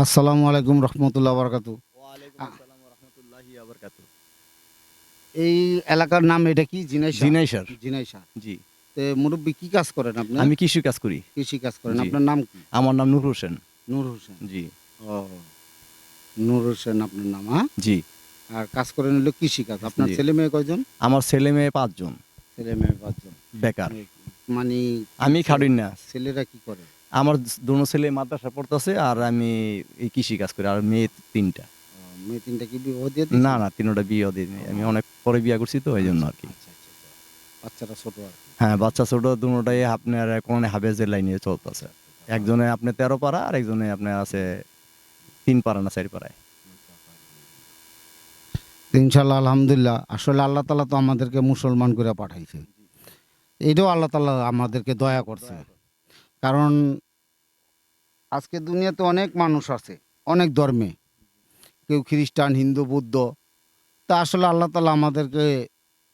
আসসালামু আলাইকুম রহমতুল্লাহ বরকাতু। এই এলাকার নাম এটা কি? জিনাইশা জিনাইশার জিনাইশা জি। তে মুরব্বী কি কাজ করেন আপনি আমি কৃষি কাজ করি। কৃষি কাজ করেন। আপনার নাম কি? আমার নাম নূর হোসেন। নূর হোসেন। জি। ও নূর হোসেন আপনার নাম হ্যাঁ? জি। আর কাজ করেন হলো কৃষি কাজ। আপনার। ছেলে মেয়ে কয়জন? আমার ছেলে মেয়ে পাঁচজন। ছেলে মেয়ে পাঁচজন। বেকার। মানে আমি খাড়ুই না। ছেলেরা কি করে? আমার দুনো ছেলে মাদ্রাসা পড়তেছে আর আমি এই কৃষি কাজ করি আর মেয়ে তিনটা। মেয়ে তিনটা কি বিবাহ দিয়ে না না তিনটা বিয়ে দিইনি। আমি অনেক পরে বিয়ে করছি তো এই জন্য আর কি। আচ্ছা আচ্ছা আচ্ছা। বাচ্চারা ছোট আর হ্যাঁ বাচ্চা ছোট দুটাই আপনার কোন হাফেজের লাইনে চলতেছে। একজনে আপনি তেরো পাড়া আর একজনে আপনার আছে তিন পাড়া না চারি পাড়ায়। ইনশাল্লাহ আলহামদুলিল্লাহ। আসলে আল্লাহ তালা তো আমাদেরকে মুসলমান করে পাঠাইছে। এটাও আল্লাহ তালা আমাদেরকে দয়া করছে। কারণ আজকে দুনিয়াতে অনেক মানুষ আছে, অনেক ধর্মে। কেউ খ্রিস্টান, হিন্দু, বৌদ্ধ। তা আসলে আল্লাহ তালা আমাদেরকে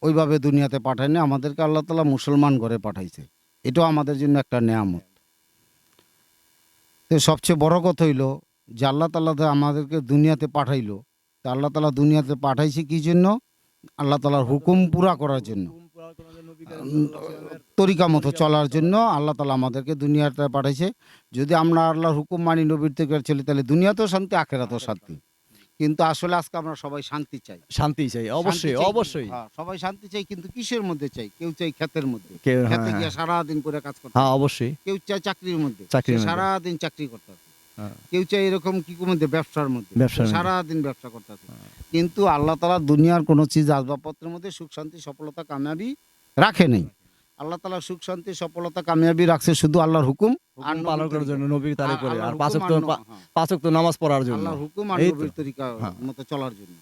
ওইভাবে দুনিয়াতে পাঠায়নি, আমাদেরকে আল্লাহ তালা মুসলমান করে পাঠাইছে। এটাও আমাদের জন্য একটা নেয়ামত। তো সবচেয়ে বড় কথা হইল যে আল্লাহ তালা আমাদেরকে দুনিয়াতে পাঠাইলো, তা আল্লাহ তালা দুনিয়াতে পাঠাইছে কি জন্য? আল্লাহ তালার হুকুম পুরা করার জন্য। তরিকা মতো চলার জন্য আল্লাহ তালা আমাদেরকে দুনিয়াতে পাঠাইছে। যদি আমরা আল্লাহর হুকুম মানি নবীর থেকে চলি তাহলে দুনিয়াতেও শান্তি আখেরাতেও শান্তি। কিন্তু আসলে আজকে আমরা সবাই শান্তি চাই। শান্তি চাই অবশ্যই অবশ্যই। হ্যাঁ, সবাই শান্তি চাই কিন্তু কিসের মধ্যে চাই? কেউ চাই ক্ষেতের মধ্যে। কেউ হ্যাঁ, খেতে গিয়ে হ্যাঁ। সারাদিন করে কাজ করতে হ্যাঁ অবশ্যই। কেউ চায় চাকরির মধ্যে। সারাদিন চাকরি করতে। কেউ চাই এরকম কি মধ্যে? ব্যবসার মধ্যে। সারাদিন ব্যবসা করতে কিন্তু আল্লাহ তালা দুনিয়ার কোনো চিজ আসবাবপত্রের মধ্যে সুখ শান্তি সফলতা কামিয়াবি রাখে নেই। আল্লাহ তালা সুখ শান্তি সফলতা কামিয়াবি রাখছে শুধু আল্লাহর হুকুম আর পালন করার জন্য নবীর তারিখ নামাজ পড়ার জন্য। আল্লাহর হুকুম আর নবীর তরিকা হ্যাঁ। মতো চলার জন্য।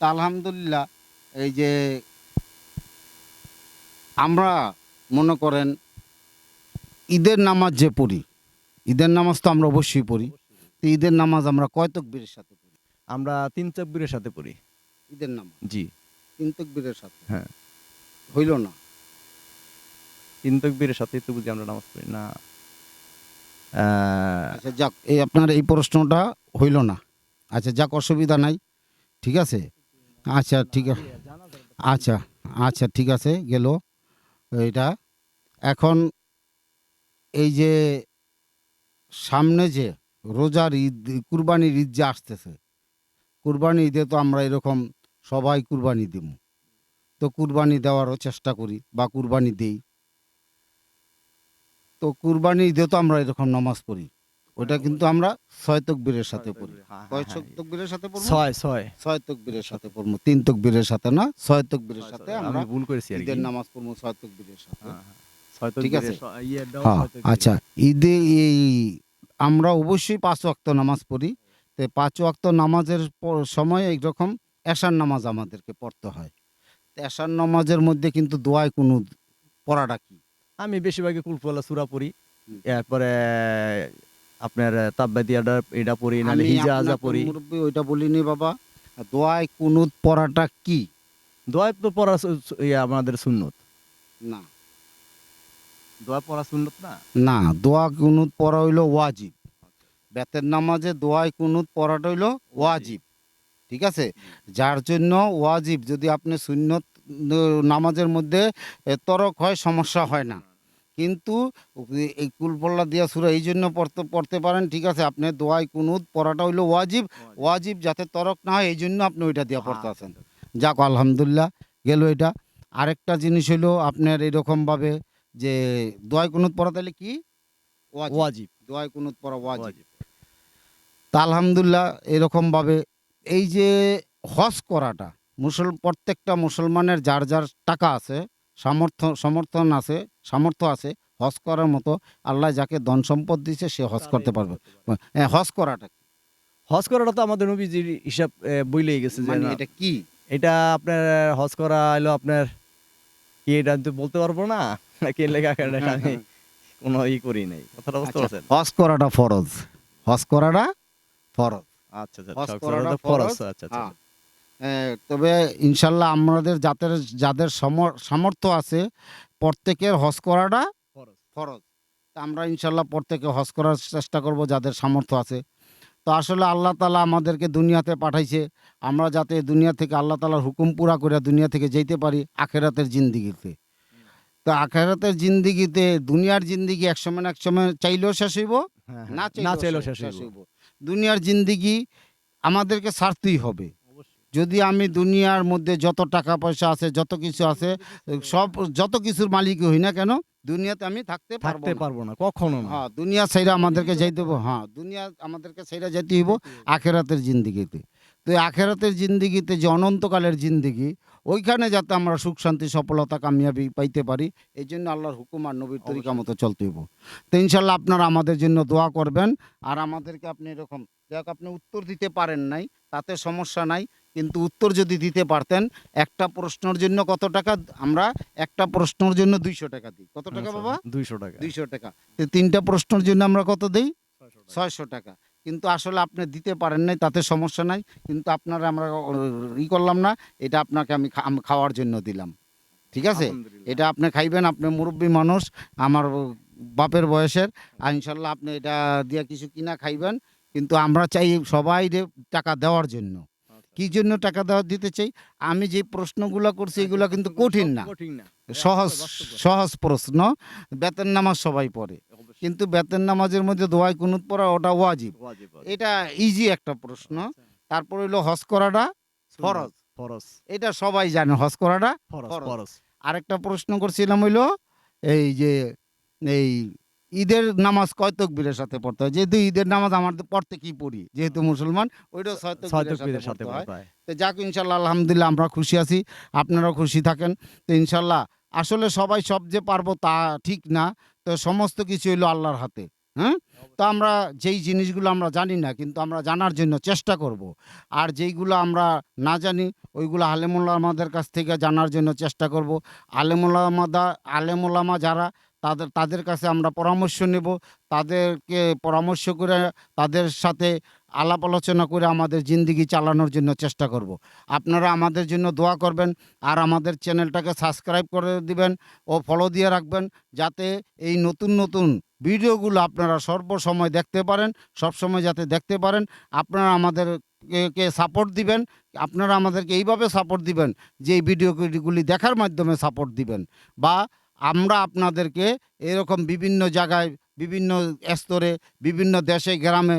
তা। আলহামদুলিল্লাহ এই যে আমরা মনে করেন ঈদের নামাজ যে পড়ি ঈদের নামাজ তো আমরা অবশ্যই পড়ি। তো ঈদের নামাজ আমরা কয় তকবীরের সাথে আমরা তিন চব্বিরের সাথে পড়ি। ঈদের নামাজ? জি। তিন তকবীরের সাথে? হ্যাঁ। হইল না? তিন তকবীরের সাথে তো বুঝি আমরা নামাজ পড়ি। না। আচ্ছা যাক এই আপনার এই প্রশ্নটা হইল না। আচ্ছা যাক অসুবিধা নাই। ঠিক আছে? আচ্ছা ঠিক আছে আচ্ছা আচ্ছা ঠিক আছে গেল। এটা এখন এই যে সামনে যে রোজার ঈদ কুরবানির ঈদ যে আসতেছে কুরবানি ঈদে তো আমরা এরকম সবাই কুরবানি দিব তো কুরবানি দেওয়ারও চেষ্টা করি বা কুরবানি দেই। তো কুরবানি ঈদে তো আমরা এরকম নামাজ পড়ি। ওটা কিন্তু আমরা ছয় তকবীরের সাথে পড়ি। হ্যাঁ, কয় হ্যাঁ, তকবীরের সাথে পড়ব? ছয় ছয়। ছয় তকবীরের সাথে পড়ব তিন তকবীরের সাথে না ছয় তকবীরের সাথে আমি আমরা ভুল করেছি আর ঈদের নামাজ পড়ব ছয় তকবীরের সাথে। হ্যাঁ, হ্যাঁ। ছয় ঠিক আছে? হ্যাঁ আচ্ছা ঈদে এই আমরা অবশ্যই পাঁচ ওয়াক্ত নামাজ পড়ি। তো পাঁচ ওয়াক্ত নামাজের সময় এইরকম এশার নামাজ আমাদেরকে পড়তে হয়। তো এশার নামাজের মধ্যে কিন্তু দোয়ায় কোনো পড়াটা কি? আমি বেশিরভাগই কুলফুলা সুরা পড়ি। এরপরে আপনার তাব্বাদিয়াটা এটা পড়ি নাহলে আমি হিজা আজা পড়ি। মুরব্বী ওইটা বলিনি বাবা। দোয়ায় কুনুত পড়াটা কি? দোয়া তো পড়া ইয়ে আমাদের সুন্নত। না। দোয়া পড়া সুন্নত না? না দোয়া কুনুত পড়া হইল ওয়াজিব। বেতের নামাজে দোয়াই কুনুত পড়াটা হইল ওয়াজিব ঠিক আছে? যার জন্য ওয়াজিব যদি আপনি সুন্নত নামাজের মধ্যে তরক হয় সমস্যা হয় না। কিন্তু এই কুলপল্লা দিয়া সুরা এই জন্য পড়তে পড়তে পারেন ঠিক আছে? আপনি দোয়াই কুনুত পড়াটা হইল ওয়াজিব। ওয়াজিব। যাতে তরক না হয় এই জন্য আপনি ওইটা দিয়া পড়তে আছেন। যাক আলহামদুলিল্লাহ গেল এটা। আরেকটা জিনিস হইল আপনার এরকমভাবে যে দোয়াই কুনুত পড়া তাহলে কি? ওয়াজিব। ওয়াজিব দোয়ায় কুনুত পড়া ওয়াজিব। আলহামদুলিল্লাহ এরকমভাবে এই যে হজ করাটা মুসল প্রত্যেকটা মুসলমানের যার যার টাকা আছে সামর্থ্য সমর্থন আছে সামর্থ্য আছে হজ করার মতো আল্লাহ যাকে ধন সম্পদ দিয়েছে সে হজ করতে পারবে। হ্যাঁ, হজ করাটা? হজ করাটা তো আমাদের নবীজির হিসাব বইলেই গেছে যে মানে এটা কি? এটা আপনার হজ করা হলো আপনার কি এটা আমি তো বলতে পারব না কে লেখা আমি কোনো ই করি নাই কথাটা বুঝতে আচ্ছা, পারছেন হজ করাটা ফরজ। হজ করাটা ফরজ। আচ্ছা আচ্ছা ফরজ, আচ্ছা আচ্ছা হ্যাঁ। তবে ইনশাল্লাহ আমাদের যাদের যাদের সামর্থ্য আছে প্রত্যেকের হজ করাটা ফরজ। আমরা ইনশাল্লাহ প্রত্যেকে হজ করার চেষ্টা করব যাদের সামর্থ্য আছে। তো আসলে আল্লাহ তালা আমাদেরকে দুনিয়াতে পাঠাইছে। আমরা যাতে দুনিয়া থেকে আল্লাহ তালার হুকুম পুরা করে দুনিয়া থেকে যেতে পারি আখেরাতের জিন্দিগিতে। তো আখেরাতের জিন্দিগিতে দুনিয়ার জিন্দিগি এক সময় না এক সময় চাইলেও শেষ হইব হ্যাঁ, না না চাইলেও শেষ হইব। দুনিয়ার জিন্দিগি আমাদেরকে ছাড়তেই হবে। যদি আমি দুনিয়ার মধ্যে যত টাকা পয়সা আছে যত কিছু আছে সব যত কিছুর মালিক হই না কেন দুনিয়াতে আমি থাকতে থাকতে পারব না কখনো না। হ্যাঁ দুনিয়া সাইরা আমাদেরকে যাইতে হবে হ্যাঁ দুনিয়া আমাদেরকে সাইরা যেতে হইব আখেরাতের জিন্দিগিতে। তো আখেরাতের জিন্দিগিতে যে অনন্তকালের জিন্দিগি ওইখানে যাতে আমরা সুখ শান্তি সফলতা কামিয়াবি পাইতে পারি এই জন্য আল্লাহর হুকুম আর নবীর তরিকা মতো চলতে হইব। তো ইনশাল্লাহ আপনারা আমাদের জন্য দোয়া করবেন। আর আমাদেরকে আপনি এরকম যাক আপনি উত্তর দিতে পারেন নাই তাতে সমস্যা নাই কিন্তু উত্তর যদি দিতে পারতেন একটা প্রশ্নের জন্য কত টাকা আমরা একটা প্রশ্নের জন্য দুইশো টাকা দিই। কত টাকা আচ্ছা, বাবা? দুইশো টাকা। দুইশো টাকা। তো তিনটা প্রশ্নের জন্য আমরা কত দিই? ছয়শো টাকা। কিন্তু আসলে আপনি দিতে পারেন নাই তাতে সমস্যা নাই। কিন্তু আপনারা আমরা ই করলাম না এটা আপনাকে আমি খাওয়ার জন্য দিলাম। ঠিক আছে? এটা আপনি খাইবেন আপনি মুরব্বী মানুষ আমার বাপের বয়সের আর ইনশাল্লাহ আপনি এটা দিয়ে কিছু কিনা খাইবেন। কিন্তু আমরা চাই সবাই টাকা দেওয়ার জন্য। কি জন্য টাকা দেওয়া দিতে চাই? আমি যে প্রশ্নগুলো করছি এগুলো কিন্তু কঠিন না। সহজ সহজ প্রশ্ন বেতন নামাজ সবাই পড়ে। কিন্তু বেতন নামাজের মধ্যে দোয়াই কুনুত পড়া ওটা ওয়াজিব। এটা ইজি একটা প্রশ্ন। আচ্ছা। তারপর হইল হজ করাটা ফরজ। ফরজ। এটা সবাই জানে হজ করাটা ফরজ আরেকটা প্রশ্ন করছিলাম হইল এই যে এই ঈদের নামাজ কয় তকবীরের সাথে পড়তে হয়? যেহেতু ঈদের নামাজ আমাদের পড়তে কি পড়ি? যেহেতু মুসলমান ওইটা ছয় ছয় তকবীরের তকবীরের সাথে হয়। পড়তে হয়। তো যাক ইনশাল্লাহ আলহামদুলিল্লাহ আমরা খুশি আছি। আপনারাও খুশি থাকেন। তো ইনশাল্লাহ আসলে সবাই সব যে পারব তা ঠিক না। তো সমস্ত কিছু হইল আল্লাহর হাতে হ্যাঁ তো আমরা যেই জিনিসগুলো আমরা জানি না কিন্তু আমরা জানার জন্য চেষ্টা করব। আর যেইগুলো আমরা না জানি ওইগুলো আলেমুল্লাহ আমাদের কাছ থেকে জানার জন্য চেষ্টা করব। আলেমুল্লাহ আলেমুল্লামা যারা তাদের তাদের কাছে আমরা পরামর্শ নেব তাদেরকে পরামর্শ করে তাদের সাথে আলাপ আলোচনা করে আমাদের জিন্দিগি চালানোর জন্য চেষ্টা করব। আপনারা আমাদের জন্য দোয়া করবেন আর আমাদের চ্যানেলটাকে সাবস্ক্রাইব করে দিবেন ও ফলো দিয়ে রাখবেন যাতে এই নতুন নতুন ভিডিওগুলো আপনারা সর্বসময় দেখতে পারেন, সবসময় যাতে দেখতে পারেন আপনারা আমাদেরকে সাপোর্ট দিবেন, আপনারা আমাদেরকে এইভাবে সাপোর্ট দিবেন যে এই ভিডিওগুলি দেখার মাধ্যমে সাপোর্ট দিবেন বা আমরা আপনাদেরকে এরকম বিভিন্ন জায়গায়, বিভিন্ন স্তরে, বিভিন্ন দেশে, গ্রামে,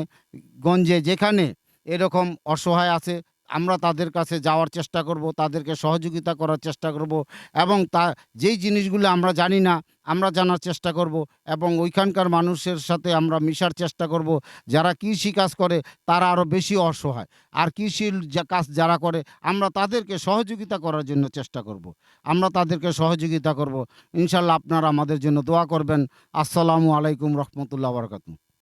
গঞ্জে, যেখানে এরকম অসহায় আছে আমরা তাদের কাছে যাওয়ার চেষ্টা করব, তাদেরকে সহযোগিতা করার চেষ্টা করব এবং তা, যেই জিনিসগুলো আমরা জানি না, আমরা জানার চেষ্টা করব এবং ওইখানকার মানুষের সাথে আমরা মিশার চেষ্টা করব। যারা কৃষি কাজ করে, তারা আরও বেশি অসহায়। আর কৃষির কাজ যারা করে, আমরা তাদেরকে সহযোগিতা করার জন্য চেষ্টা করব। আমরা তাদেরকে সহযোগিতা করব। ইনশাল্লাহ আপনারা আমাদের জন্য দোয়া করবেন। আসসালামু আলাইকুম রহমতুল্লাহ বরকাতু